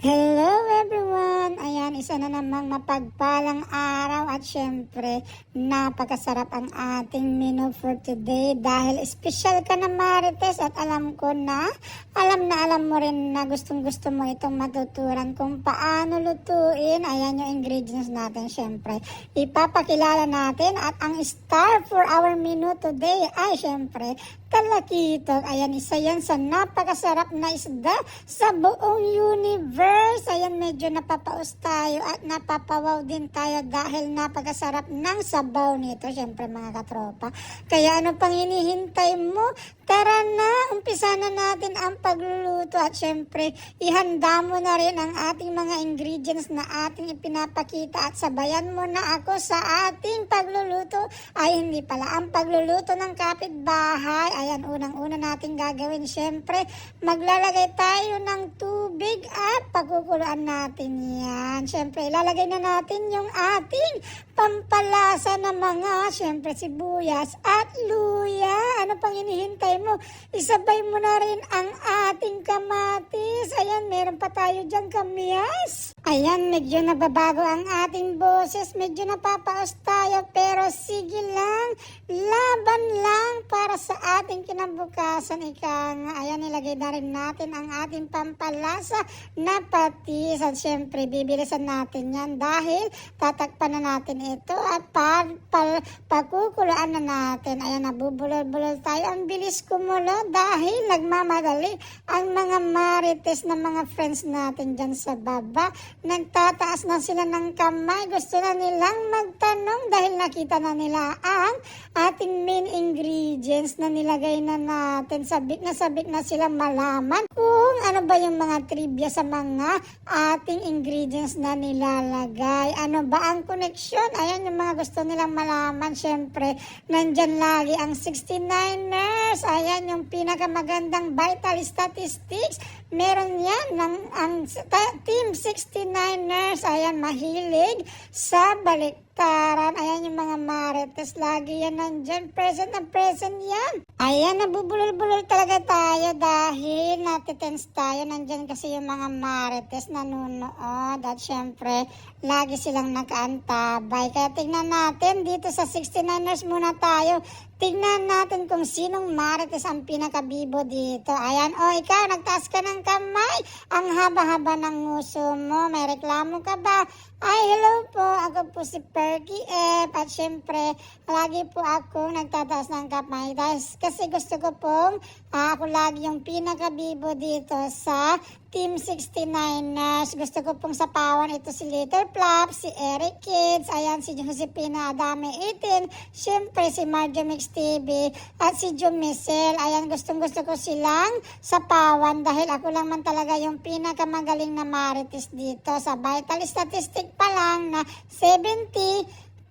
Hello Ayan, isa na namang mapagpalang araw at syempre, napakasarap ang ating menu for today dahil special ka na Marites at alam ko na, alam na alam mo rin na gustong gusto mo itong matuturan kung paano lutuin. Ayan yung ingredients natin syempre. Ipapakilala natin at ang star for our menu today ay syempre, talakitok. Ayan, isa yan sa napakasarap na isda sa buong universe. Ayan, medyo napapaus tayo at napapawaw din tayo dahil napakasarap ng sabaw nito. Siyempre, mga katropa. Kaya ano pang hinihintay mo? Tara na, umpisa na natin ang pagluluto at syempre, ihanda mo na rin ang ating mga ingredients na ating ipinapakita at sabayan mo na ako sa ating pagluluto. Ay, hindi pala, ang pagluluto ng kapitbahay. Ayan, unang-una natin gagawin, syempre, maglalagay tayo ng tubig at pagkukuluan natin yan. Syempre, ilalagay na natin yung ating pampalasa na mga, syempre, sibuyas at luya. Ano pang hinihintay mo? Isabay mo na rin ang ating kamatis. Ayan, meron pa tayo dyan kamyas. Ayan, medyo nababago ang ating boses. Medyo napapaos tayo. Pero sige lang, laban lang para sa ating kinabukasan. Ika nga, ayan, ilagay na rin natin ang ating pampalasa na patis. At syempre, bibilisan natin yan dahil tatakpan na natin ito at par, par, pagkukulaan na natin. Ayan, nabubulol-bulol tayo. Ang bilis kumulo dahil nagmamadali ang mga marites na mga friends natin dyan sa baba. Nagtataas na sila ng kamay. Gusto na nilang magtanong dahil nakita na nila ang ating main ingredients na nilagay na natin. Sabik na sabik na sila malaman kung ano ba yung mga trivia sa mga ating ingredients na nilalagay. Ano ba ang connection? Ayan yung mga gusto nilang malaman. Siyempre, nandyan lagi ang 69ers. Ayan yung pinakamagandang vital statistics. Meron yan ng ang team 69ers. Ayan, mahilig sa baliktaran. Ayan yung mga marites. Lagi yan nandyan. Present na present yan. Ayan, nabubulol-bulol talaga tayo dahil natitense tayo. Nandyan kasi yung mga marites nanonood. At syempre, lagi silang nakaantabay. Kaya tingnan natin dito sa 69ers muna tayo. Tingnan natin kung sinong marites ang pinakabibo dito. Ayan, o ikaw, nagtaas ka ng kamay. Ang haba-haba ng nguso mo. May reklamo ka ba? Ay, hello po. Ako po si Perky F. At syempre, lagi po ako nagtataas ng kamay. Dahil kasi gusto ko pong ah, ako lagi yung pinakabibo dito sa Team 69ers. Gusto ko pong sapawan ito si Little Flop, si Eric Kids, ayan si Josepina Adame 18, syempre si Marjo Mix TV, at si Jumicel. Ayan, gustong gusto ko silang sapawan dahil ako lang man talaga yung pinakamagaling na marites dito. Sa vital statistic pa lang na 70,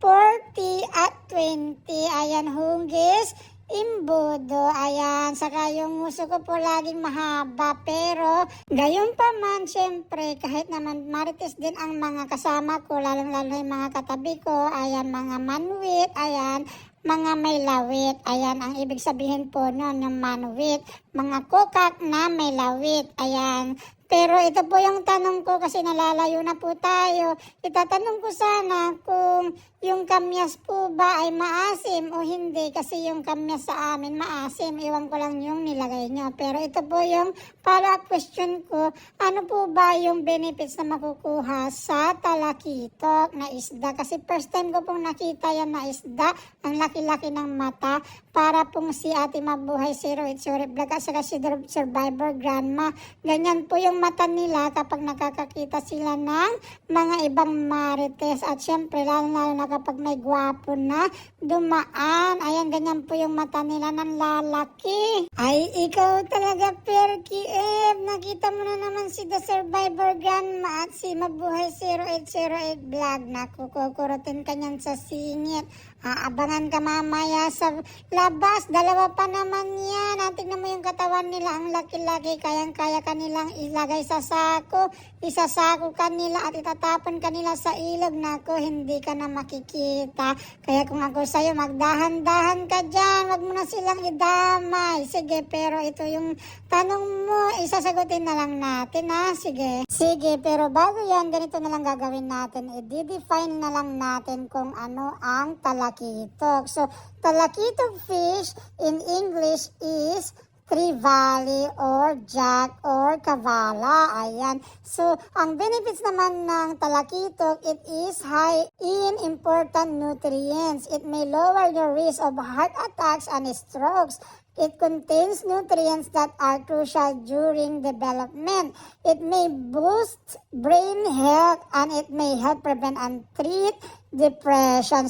40 at 20. Ayan, hunggis. Imbodo, ayan, saka yung nguso ko po laging mahaba, pero gayon pa man, syempre, kahit naman marites din ang mga kasama ko, lalong-lalo yung mga katabi ko, ayan, mga manwit, ayan, mga may lawit, ayan, ang ibig sabihin po nun, yung manwit, mga kukak na may lawit, ayan, pero ito po yung tanong ko kasi nalalayo na po tayo. Itatanong ko sana kung yung kamyas po ba ay maasim o hindi kasi yung kamyas sa amin maasim. Iwan ko lang yung nilagay nyo. Pero ito po yung follow-up question ko. Ano po ba yung benefits na makukuha sa talakitok na isda? Kasi first time ko pong nakita yan na isda. Ang laki-laki ng mata. Para pong si Ate Mabuhay 08 Vlog at saka si Survivor Grandma. Ganyan po yung mata nila kapag nakakakita sila ng mga ibang marites. At syempre, lalo-lalo na kapag may gwapo na dumaan. Ayan, ganyan po yung mata nila ng lalaki. Ay, ikaw talaga, Perky F. Nakita mo na naman si The Survivor Grandma at si Mabuhay 0808 Vlog. Naku, kukurutin ka niyan sa singit. Aabangan ka mamaya sa labas. Dalawa pa naman yan. Ah, tingnan mo yung katawan nila. Ang laki-laki. Kayang-kaya kanilang ilagay sa sako. Isasako kanila at itatapon kanila sa ilog. Nako, hindi ka na makikita. Kaya kung ako sa'yo, magdahan-dahan ka dyan. Huwag mo na silang idamay. Sige, pero ito yung tanong mo. Isasagutin na lang natin, ha? Sige. Sige, pero bago yan, ganito na lang gagawin natin. I-define na lang natin kung ano ang talakitok. So, talakitok fish in English is trevally or jack or kavala. Ayan. So, ang benefits naman ng talakitok, it is high in important nutrients. It may lower your risk of heart attacks and strokes. It contains nutrients that are crucial during development. It may boost brain health and it may help prevent and treat depression.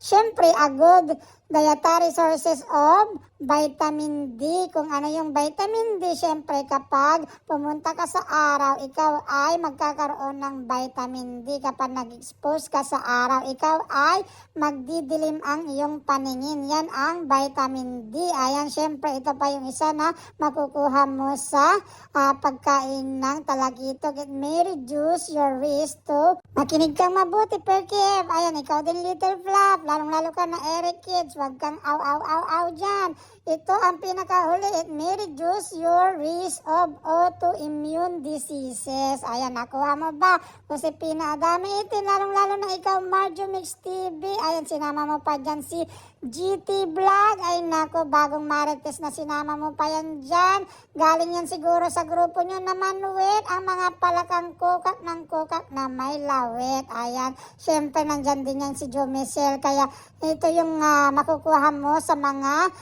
Siyempre, a good dietary sources of vitamin D. Kung ano yung vitamin D, siyempre kapag pumunta ka sa araw, ikaw ay magkakaroon ng vitamin D. Kapag nag-expose ka sa araw, ikaw ay magdidilim ang iyong paningin. Yan ang vitamin D. Ayan, siyempre ito pa yung isa na makukuha mo sa ah, pagkain ng talagitok. It may reduce your risk to makinig kang mabuti per Kev. Ayan, ikaw din little flap. Lalong-lalo ka na Eric Kids. Huwag kang aw, aw, aw, aw dyan. Ito ang pinakahuli. It may reduce your risk of autoimmune diseases. Ayan, nakuha mo ba? Kasi pinadami ito. Lalong-lalo na ikaw, Marjo Mix TV. Ayan, sinama mo pa dyan si GT Vlog. Ay nako, bagong marites na sinama mo pa yan dyan. Galing yan siguro sa grupo nyo na manuwit. Ang mga palakang kukak ng kukak na may lawit. Ayan, syempre nandyan din yan si Jo Michelle. Kaya ito yung ah, makukuha mo sa mga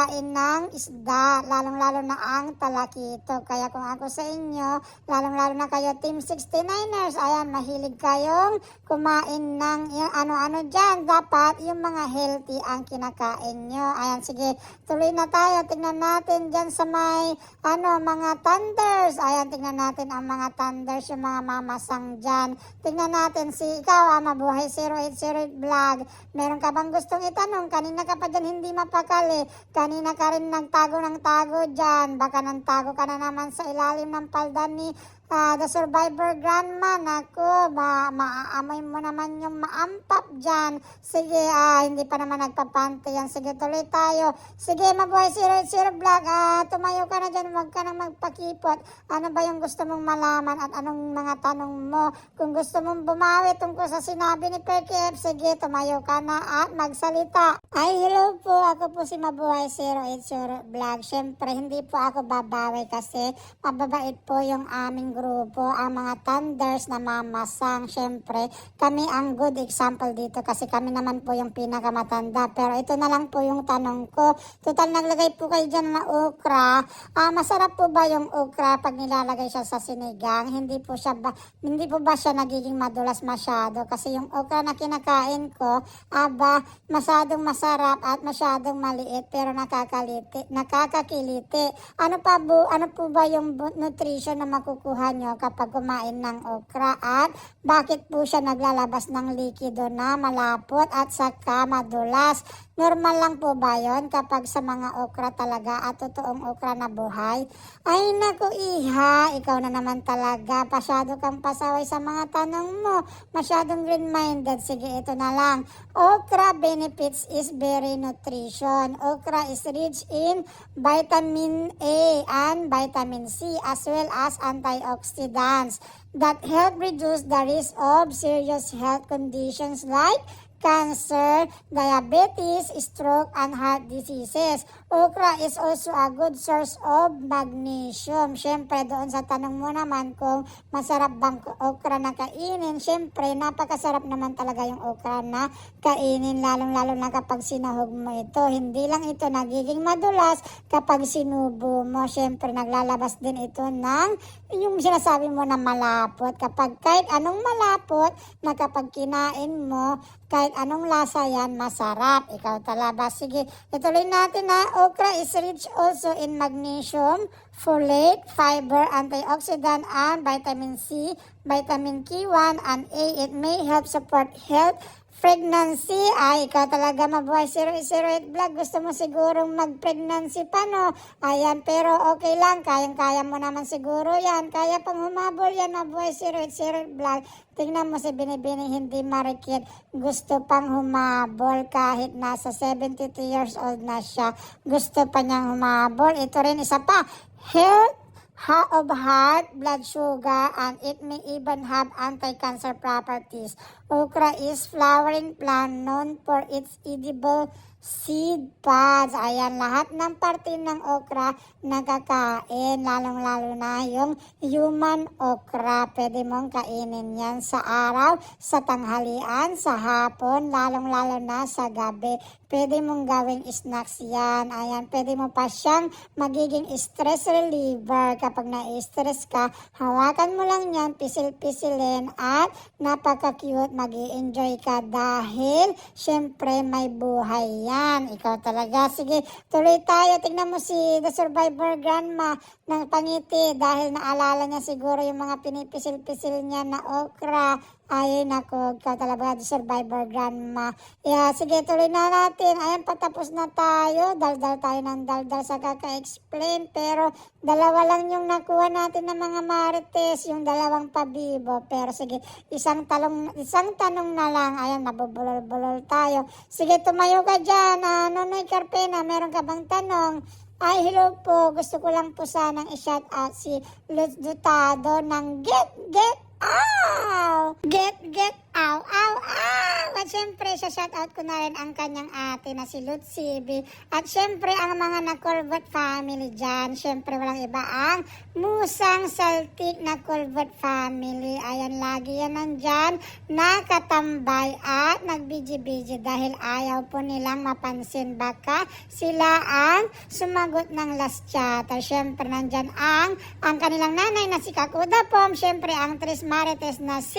pagkain ng isda, lalong-lalo na ang talakito. Kaya kung ako sa inyo, lalong-lalo na kayo Team 69ers, ayan, mahilig kayong kumain ng ano-ano dyan. Dapat yung mga healthy ang kinakain nyo. Ayan, sige, tuloy na tayo. Tingnan natin dyan sa may, ano, mga thunders. Ayan, tingnan natin ang mga thunders, yung mga mamasang dyan. Tingnan natin si ikaw, ah, Mabuhay 080 Vlog. Meron ka bang gustong itanong? Kanina ka pa dyan hindi mapakali. Kanina ka rin nagtago ng tago dyan. Baka nagtago ka na naman sa ilalim ng palda ni ah, The Survivor Grandma. Naku, ma maaamoy mo naman yung maampap dyan. Sige, ah, hindi pa naman nagpapante yan. Sige, tuloy tayo. Sige, mabuhay 00 vlog. Ah, tumayo ka na dyan. Huwag ka nang magpakipot. Ano ba yung gusto mong malaman at anong mga tanong mo? Kung gusto mong bumawi tungkol sa sinabi ni Perky F, sige, tumayo ka na at magsalita. Ay, hello po. Ako po si Mabuhay 080 Vlog. Siyempre, hindi po ako babawi kasi mababait po yung aming grupo. Ang mga thunders na mamasang. Siyempre, kami ang good example dito kasi kami naman po yung pinakamatanda. Pero ito na lang po yung tanong ko. Total, naglagay po kayo dyan na okra. Ah, masarap po ba yung okra pag nilalagay siya sa sinigang? Hindi po siya ba, hindi po ba siya nagiging madulas masyado? Kasi yung okra na kinakain ko, aba, masyadong masarap at masyadong maliit pero nakakaliti, nakakakiliti. Ano pa po, ano po ba yung nutrition na makukuha nyo kapag kumain ng okra at bakit po siya naglalabas ng likido na malapot at saka madulas? Normal lang po ba yon kapag sa mga okra talaga at totoong okra na buhay? Ay naku iha, ikaw na naman talaga. Pasyado kang pasaway sa mga tanong mo. Masyadong green-minded. Sige, ito na lang. Okra benefits is very nutrition. Okra is rich in vitamin A and vitamin C as well as antioxidants that help reduce the risk of serious health conditions like cancer, diabetes, stroke, and heart diseases. Okra is also a good source of magnesium. Siyempre, doon sa tanong mo naman kung masarap bang okra na kainin, siyempre, napakasarap naman talaga yung okra na kainin, lalong-lalo na kapag sinahog mo ito. Hindi lang ito nagiging madulas kapag sinubo mo. Siyempre, naglalabas din ito ng yung sinasabi mo na malapot. Kapag kahit anong malapot na kapag kinain mo, kahit anong lasa yan, masarap. Ikaw talaba. Sige, ituloy natin na okra is rich also in magnesium, folate, fiber, antioxidant, and vitamin C, vitamin K1, and A. It may help support health pregnancy. Ay, ikaw talaga mabuhay 008 vlog. Gusto mo sigurong mag-pregnancy pa, no? Ayan, pero okay lang. Kayang-kaya mo naman siguro yan. Kaya pang humabol yan, mabuhay 008 vlog. Tingnan mo si Binibini, hindi marikit. Gusto pang humabol kahit nasa 72 years old na siya. Gusto pa niyang humabol. Ito rin isa pa. Ha of heart, blood sugar, and it may even have anti-cancer properties. Okra is flowering plant known for its edible seed pods. Ayan, lahat ng parte ng okra nakakain, lalong-lalo na yung human okra. Pwede mong kainin yan sa araw, sa tanghalian, sa hapon, lalong-lalo na sa gabi. Pwede mong gawing snacks yan. Ayan, pwede mo pa siyang magiging stress reliever. Kapag na-stress ka, hawakan mo lang yan, pisil-pisilin at napaka-cute, mag enjoy ka dahil syempre may buhay yan. Ikaw talaga. Sige, tuloy tayo. Tingnan mo si The Survivor Grandma ng pangiti dahil naalala niya siguro yung mga pinipisil-pisil niya na okra. Ay, nako, ikaw talaga Survivor Grandma. Yeah, sige, tuloy na natin. Ayan, patapos na tayo. Daldal tayo ng daldal sa kaka-explain. Pero dalawa lang yung nakuha natin ng mga marites, yung dalawang pabibo. Pero sige, isang talong, isang tanong na lang. Ayan, nabubulol-bulol tayo. Sige, tumayo ka dyan. Ah, Nonoy Carpena, meron ka bang tanong? Ay, hello po. Gusto ko lang po sanang i-shout out si Lutz Dutado ng Get Get Ow! Get Get Ow! Ow! Ow! At syempre, sa shout out ko na rin ang kanyang ate na si Lutz Sibi. At syempre, ang mga na-Corvette family dyan. Syempre, walang iba ang musang saltik na Corvette family. Ayan, lagi yan nandyan. Nakatambay at nagbiji-biji dahil ayaw po nilang mapansin. Baka sila ang sumagot ng last chatter. Syempre, nandyan ang, ang kanilang nanay na si Kakuda Pom. Syempre, ang Tris Marites na si,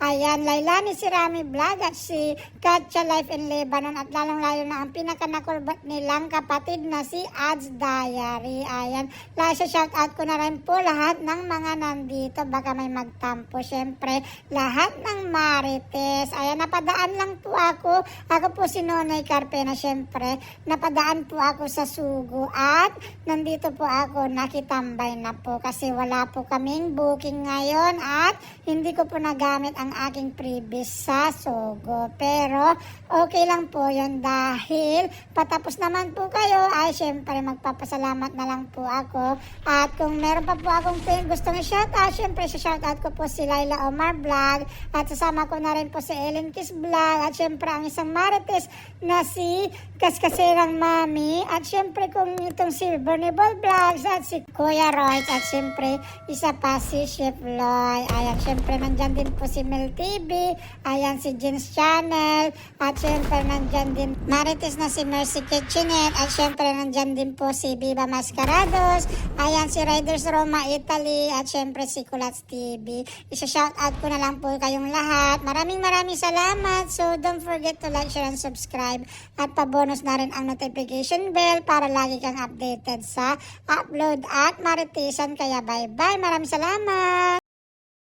ayan, Lailani si Rami Vlog at si Katya Life in Lebanon at lalong-lalo na ang pinaka-nakulbat nilang kapatid na si Ads Diary. Ayan, lasa shout out ko na rin po lahat ng mga nandito. Baka may magtampo. Syempre, lahat ng Marites. Ayan, napadaan lang po ako. Ako po si Nonoy Carpena. Syempre, napadaan po ako sa Sugo at nandito po ako nakitambay na po kasi wala po kaming booking ngayon at hindi ko po nagamit ang aking previous sa Sogo. Pero okay lang po yun dahil patapos naman po kayo ay syempre magpapasalamat na lang po ako. At kung meron pa po akong pin- gustong i-shoutout, syempre shoutout ko po si Laila Omar Vlog at sasama ko na rin po si Ellen Kiss Vlog at syempre ang isang marites na si Kaskasirang Mami at syempre kung itong si Bernie Ball Vlogs at si Kuya Roy at syempre isa pa si Chef Loy. Ayan, syempre nandyan din po si Mel TV, ayan si Jen's Channel at syempre nandyan din Marites na si Mercy Kitchenette at syempre nandyan din po si Viva Mascarados, ayan si Riders Roma Italy at syempre si Kulats TV. Isa-shout out ko na lang po kayong lahat. Maraming maraming salamat. So don't forget to like, share, and subscribe at pabonus na rin ang notification bell para lagi kang updated sa upload at maritisan. Kaya bye-bye. Maraming salamat.